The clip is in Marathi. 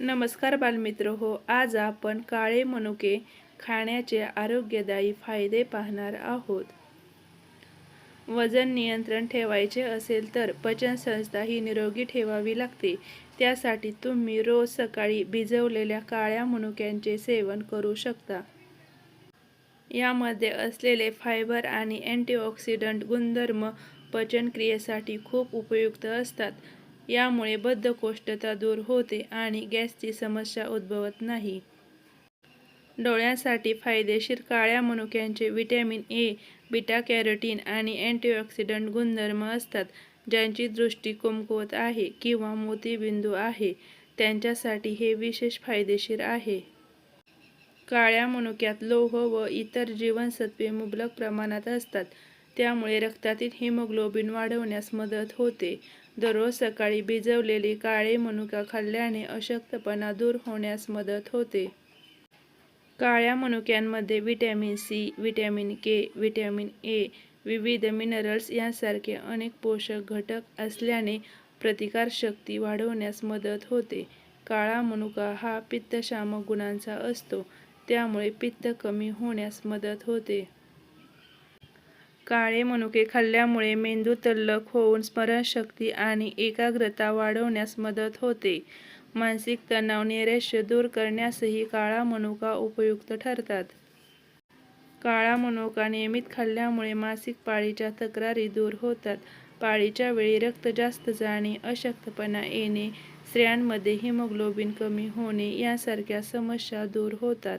नमस्कार बालमित्र हो आज आपण काळे मनुके खाण्याचे आरोग्यदायी फायदे पाहणार आहोत. वजन नियंत्रण ठेवायचे असेल तर पचनसंस्था ही निरोगी ठेवावी लागते. त्यासाठी तुम्ही रोज सकाळी भिजवलेल्या काळ्या मनुक्यांचे सेवन करू शकता. यामध्ये असलेले फायबर आणि अँटीऑक्सिडंट गुणधर्म पचनक्रियेसाठी खूप उपयुक्त असतात. यामुळे बद्धकोष्ठता दूर होते आणि गॅसची समस्या उद्भवत नाही. डोळ्यांसाठी फायदेशीर काळ्या मनुक्यांचे व्हिटॅमिन ए बीटा कॅरोटीन आणि अँटीऑक्सिडंट गुणधर्म असतात ज्यांची दृष्टी कमकुवत आहे किंवा मोतीबिंदू आहे. त्यांच्यासाठी हे विशेष फायदेशीर आहे. काळ्या मनुक्यात लोह व इतर जीवनसत्वे मुबलक प्रमाणात असतात. त्यामुळे रक्तातील हिमोग्लोबिन वाढवण्यास मदत होते. दररोज सकाळी भिजवलेले काळे मनुका खाल्ल्याने अशक्तपणा दूर होण्यास मदत होते. काळ्या मनुक्यांमध्ये vitamin C vitamin K vitamin A विविध मिनरल्स यांसारखे अनेक पोषक घटक असल्याने प्रतिकारशक्ती वाढवण्यास मदत होते. काळा मनुका हा पित्तशामक गुणांचा असतो त्यामुळे पित्त कमी होण्यास मदत होते. काळे मनुके खाल्ल्यामुळे मेंदू तल्लख होऊन स्मरणशक्ती आणि एकाग्रता वाढवण्यास मदत होते. मानसिक तणाव नैराश्य दूर करण्यासही काळा मनुका उपयुक्त ठरतात. काळा मनुका नियमित खाल्ल्यामुळे मासिक पाळीच्या तक्रारी दूर होतात. पाळीच्या वेळी रक्त जास्त जाणे अशक्तपणा येणे स्त्रियांमध्ये हिमोग्लोबिन कमी होणे यासारख्या समस्या दूर होतात.